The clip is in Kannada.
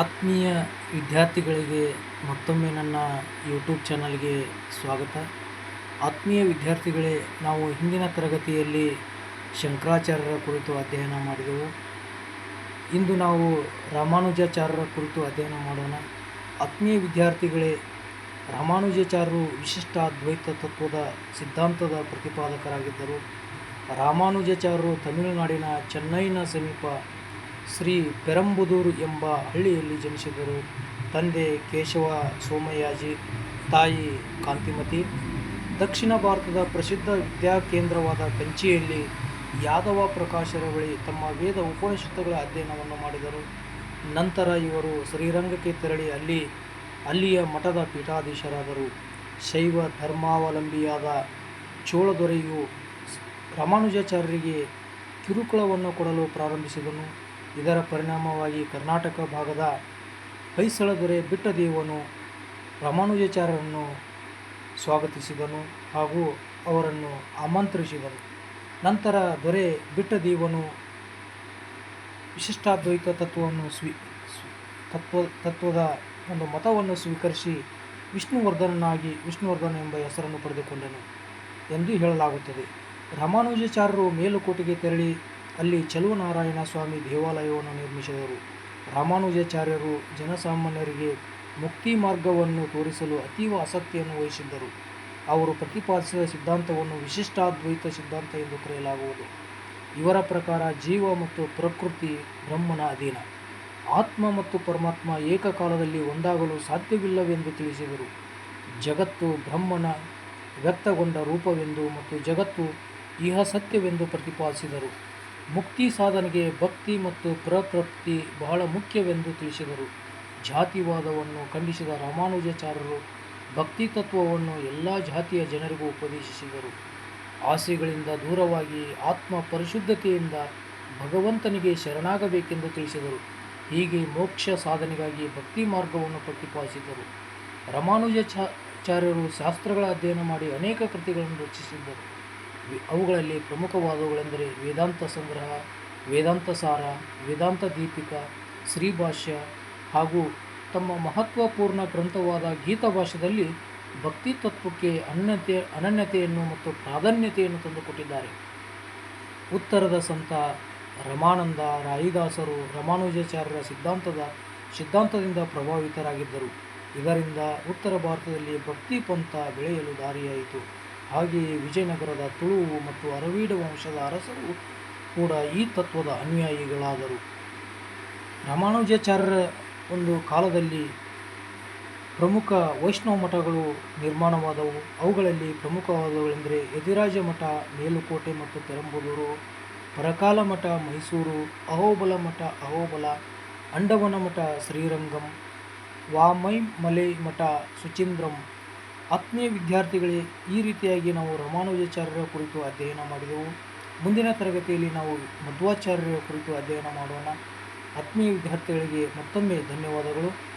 ಆತ್ಮೀಯ ವಿದ್ಯಾರ್ಥಿಗಳಿಗೆ ಮತ್ತೊಮ್ಮೆ ನನ್ನ ಯೂಟ್ಯೂಬ್ ಚಾನಲ್ಗೆ ಸ್ವಾಗತ. ಆತ್ಮೀಯ ವಿದ್ಯಾರ್ಥಿಗಳೇ, ನಾವು ಹಿಂದಿನ ತರಗತಿಯಲ್ಲಿ ಶಂಕರಾಚಾರ್ಯರ ಕುರಿತು ಅಧ್ಯಯನ ಮಾಡಿದೆವು. ಇಂದು ನಾವು ರಾಮಾನುಜಾಚಾರ್ಯರ ಕುರಿತು ಅಧ್ಯಯನ ಮಾಡೋಣ. ಆತ್ಮೀಯ ವಿದ್ಯಾರ್ಥಿಗಳೇ, ರಾಮಾನುಜಾಚಾರ್ಯರು ವಿಶಿಷ್ಟ ಅದ್ವೈತ ತತ್ವದ ಸಿದ್ಧಾಂತದ ಪ್ರತಿಪಾದಕರಾಗಿದ್ದರು. ರಾಮಾನುಜಾಚಾರ್ಯರು ತಮಿಳುನಾಡಿನ ಚೆನ್ನೈನ ಸಮೀಪ ಶ್ರೀ ಪೆರಂಬುದೂರು ಎಂಬ ಹಳ್ಳಿಯಲ್ಲಿ ಜನಿಸಿದರು. ತಂದೆ ಕೇಶವ ಸೋಮಯ್ಯಾಜಿ, ತಾಯಿ ಕಾಂತಿಮತಿ. ದಕ್ಷಿಣ ಭಾರತದ ಪ್ರಸಿದ್ಧ ವಿದ್ಯಾಕೇಂದ್ರವಾದ ಕಂಚಿಯಲ್ಲಿ ಯಾದವ ಪ್ರಕಾಶರ ಬಳಿ ತಮ್ಮ ವೇದ ಉಪನಿಷತ್ತುಗಳ ಅಧ್ಯಯನವನ್ನು ಮಾಡಿದರು. ನಂತರ ಇವರು ಶ್ರೀರಂಗಕ್ಕೆ ತೆರಳಿ ಅಲ್ಲಿ, ಅಲ್ಲಿಯ ಮಠದ ಪೀಠಾಧೀಶರಾದರು. ಶೈವ ಧರ್ಮಾವಲಂಬಿಯಾದ ಚೋಳದೊರೆಯು ರಾಮಾನುಜಾಚಾರ್ಯರಿಗೆ ಕಿರುಕುಳವನ್ನು ಕೊಡಲು ಪ್ರಾರಂಭಿಸಿದನು. ಇದರ ಪರಿಣಾಮವಾಗಿ ಕರ್ನಾಟಕ ಭಾಗದ ಹೈಸಳ ದೊರೆ ಬಿಟ್ಟದೇವನು ರಾಮಾನುಜಾಚಾರ್ಯರನ್ನು ಸ್ವಾಗತಿಸಿದನು ಹಾಗೂ ಅವರನ್ನು ಆಮಂತ್ರಿಸಿದನು. ನಂತರ ದೊರೆ ಬಿಟ್ಟದೇವನು ವಿಶಿಷ್ಟಾದ್ವೈತ ತತ್ವವನ್ನು ಸ್ವೀ, ತತ್ವ, ತತ್ವದ ಒಂದು ಮತವನ್ನು ಸ್ವೀಕರಿಸಿ ವಿಷ್ಣುವರ್ಧನನಾಗಿ ವಿಷ್ಣುವರ್ಧನ ಎಂಬ ಹೆಸರನ್ನು ಪಡೆದುಕೊಂಡನು ಎಂದು ಹೇಳಲಾಗುತ್ತದೆ. ರಾಮಾನುಜಾಚಾರ್ಯರು ಮೇಲುಕೋಟೆಗೆ ತೆರಳಿ ಅಲ್ಲಿ ಚಲುವನಾರಾಯಣ ಸ್ವಾಮಿ ದೇವಾಲಯವನ್ನು ನಿರ್ಮಿಸಿದರು. ರಾಮಾನುಜಾಚಾರ್ಯರು ಜನಸಾಮಾನ್ಯರಿಗೆ ಮುಕ್ತಿ ಮಾರ್ಗವನ್ನು ತೋರಿಸಲು ಅತೀವ ಆಸಕ್ತಿಯನ್ನು ವಹಿಸಿದ್ದರು. ಅವರು ಪ್ರತಿಪಾದಿಸಿದ ಸಿದ್ಧಾಂತವನ್ನು ವಿಶಿಷ್ಟಾದ್ವೈತ ಸಿದ್ಧಾಂತ ಎಂದು ಕರೆಯಲಾಗುವುದು. ಇವರ ಪ್ರಕಾರ ಜೀವ ಮತ್ತು ಪ್ರಕೃತಿ ಬ್ರಹ್ಮನ ಅಧೀನ. ಆತ್ಮ ಮತ್ತು ಪರಮಾತ್ಮ ಏಕಕಾಲದಲ್ಲಿ ಒಂದಾಗಲು ಸಾಧ್ಯವಿಲ್ಲವೆಂದು ತಿಳಿಸಿದರು. ಜಗತ್ತು ಬ್ರಹ್ಮನ ವ್ಯಕ್ತಗೊಂಡ ರೂಪವೆಂದು ಮತ್ತು ಜಗತ್ತು ಇಹ ಸತ್ಯವೆಂದು ಪ್ರತಿಪಾದಿಸಿದರು. ಮುಕ್ತಿ ಸಾಧನೆಗೆ ಭಕ್ತಿ ಮತ್ತು ಪ್ರಪ್ರಪ್ತಿ ಬಹಳ ಮುಖ್ಯವೆಂದು ತಿಳಿಸಿದರು. ಜಾತಿವಾದವನ್ನು ಖಂಡಿಸಿದ ರಾಮಾನುಜಾಚಾರ್ಯರು ಭಕ್ತಿ ತತ್ವವನ್ನು ಎಲ್ಲ ಜಾತಿಯ ಜನರಿಗೂ ಉಪದೇಶಿಸಿದರು. ಆಸೆಗಳಿಂದ ದೂರವಾಗಿ ಆತ್ಮ ಪರಿಶುದ್ಧತೆಯಿಂದ ಭಗವಂತನಿಗೆ ಶರಣಾಗಬೇಕೆಂದು ತಿಳಿಸಿದರು. ಹೀಗೆ ಮೋಕ್ಷ ಸಾಧನೆಗಾಗಿ ಭಕ್ತಿ ಮಾರ್ಗವನ್ನು ಪ್ರತಿಪಾದಿಸಿದರು. ರಾಮಾನುಜಾಚಾರ್ಯರು ಶಾಸ್ತ್ರಗಳ ಅಧ್ಯಯನ ಮಾಡಿ ಅನೇಕ ಕೃತಿಗಳನ್ನು ರಚಿಸಿದ್ದರು ಅವುಗಳಲ್ಲಿ ಪ್ರಮುಖವಾದವುಗಳೆಂದರೆ ವೇದಾಂತ ಸಂಗ್ರಹ, ವೇದಾಂತ ಸಾರ, ವೇದಾಂತ ದೀಪಿಕಾ, ಶ್ರೀಭಾಷ್ಯ ಹಾಗೂ ತಮ್ಮ ಮಹತ್ವಪೂರ್ಣ ಗ್ರಂಥವಾದ ಗೀತಾಭಾಷ್ಯದಲ್ಲಿ ಭಕ್ತಿ ತತ್ವಕ್ಕೆ ಅನನ್ಯತೆ, ಅನನ್ಯತೆಯನ್ನು ಮತ್ತು ಪ್ರಾಧಾನ್ಯತೆಯನ್ನು ತಂದುಕೊಟ್ಟಿದ್ದಾರೆ. ಉತ್ತರದ ಸಂತ ರಮಾನಂದ ರಾಯಿದಾಸರು ರಮಾನುಜಾಚಾರ್ಯರ ಸಿದ್ಧಾಂತದ, ಸಿದ್ಧಾಂತದಿಂದ ಪ್ರಭಾವಿತರಾಗಿದ್ದರು. ಇದರಿಂದ ಉತ್ತರ ಭಾರತದಲ್ಲಿ ಭಕ್ತಿ ಪಂಥ ಬೆಳೆಯಲು ದಾರಿಯಾಯಿತು. ಹಾಗೆಯೇ ವಿಜಯನಗರದ ತುಳುವು ಮತ್ತು ಅರವೀಡ ವಂಶದ ಅರಸರು ಕೂಡ ಈ ತತ್ವದ ಅನುಯಾಯಿಗಳಾದರು. ರಾಮಾನುಜಾಚಾರ್ಯರ ಒಂದು ಕಾಲದಲ್ಲಿ ಪ್ರಮುಖ ವೈಷ್ಣವ ಮಠಗಳು ನಿರ್ಮಾಣವಾದವು. ಅವುಗಳಲ್ಲಿ ಪ್ರಮುಖವಾದವುಗಳೆಂದರೆ ಯದಿರಾಜ ಮಠ, ಮೇಲುಕೋಟೆ ಮತ್ತು ಪೆರಂಬಲೂರು ಪರಕಾಲ ಮಠ, ಮೈಸೂರು, ಅಹೋಬಲ ಮಠ, ಅಹೋಬಲ, ಅಂಡವನ ಮಠ, ಶ್ರೀರಂಗಂ, ವಾಮೈಮಲೈ ಮಠ, ಸುಚೀಂದ್ರಂ ಆತ್ಮೀಯ ವಿದ್ಯಾರ್ಥಿಗಳೇ, ಈ ರೀತಿಯಾಗಿ ನಾವು ರಾಮಾನುಜಾಚಾರ್ಯರ ಕುರಿತು ಅಧ್ಯಯನ ಮಾಡಿದೆವು. ಮುಂದಿನ ತರಗತಿಯಲ್ಲಿ ನಾವು ಮಧ್ವಾಚಾರ್ಯರ ಕುರಿತು ಅಧ್ಯಯನ ಮಾಡೋಣ. ಆತ್ಮೀಯ ವಿದ್ಯಾರ್ಥಿಗಳಿಗೆ ಮತ್ತೊಮ್ಮೆ ಧನ್ಯವಾದಗಳು.